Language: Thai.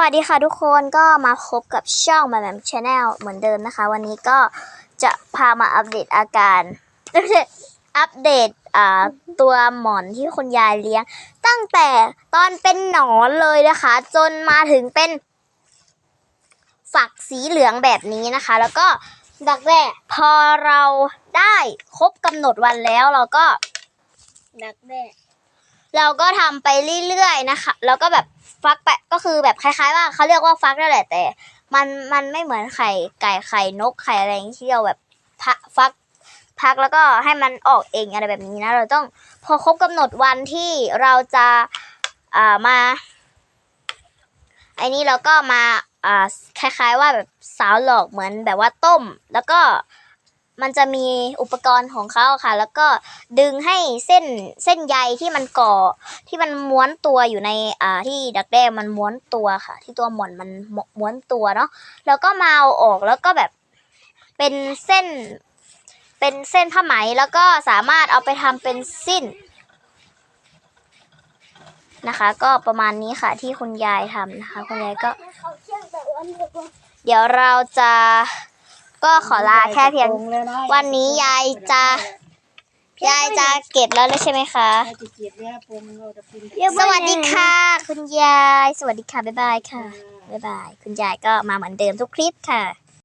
วัสดีค่ะทุกคนก็มาพบกับช่องมาแมมชาแนลเหมือนเดิมนะคะ วันนี้ก็จะพามาอัปเดตอาการอัปเดตอ่าตัวหมอนที่คุณยายเลี้ยง ตั้งแต่ตอนเป็นหนอนเลยนะคะ จนมาถึงเป็น ฝักสีเหลืองแบบนี้นะคะ แล้วก็ดักแด้พอเราได้ครบกำหนดวันแล้วเราก็ดักแด้เราก็ทำไปเรื่อยๆนะคะ แล้วก็แบบ ฟักไปะก็คือแบบคล้ายๆว่าเขาเรียกว่าฟักนั่นแหละแต่ มันมันไม่เหมือนไข่ไก่ไข่นกไข่อะไรอย่างที่เราแบบพักฟักพักแล้วก็ให้มันออกเองอะไรแบบนี้นะ เราต้องพอครบกำหนดวันที่เราจะอ่ามาไอ้นี้เราก็มาอ่าคล้าย ๆ ว่าแบบสาวหลอกเหมือนแบบว่าต้ม แล้วก็ มันจะมีอุปกรณ์ของเขาค่ะ แล้วก็ดึงให้เส้นเส้นใยที่มันก่อที่มันม้วนตัวอยู่ในอ่าที่ดักแด้มันม้วนตัวค่ะ ที่ตัวหมอนมันม้วนตัวเนาะแล้วก็มาเอาออกแล้วก็แบบเป็นเส้น เป็นเส้นผ้าไหมแล้วก็สามารถเอาไปทำเป็นสิ้นนะคะ ก็ประมาณนี้ค่ะที่คุณยายทำนะคะ คุณยายก็ เดี๋ยวเราจะ ก็ขอลาแค่เพียงเลยนะวันนี้ยายจะยายจะเก็บแล้วเลยใช่ไหมคะยายจะเก็บแล้วปงเราจะกินสวัสดีค่ะ คุณยาย สวัสดีค่ะ บ๊ายบายค่ะ บ๊ายบาย คุณยายก็มาเหมือนเดิมทุกคลิปค่ะ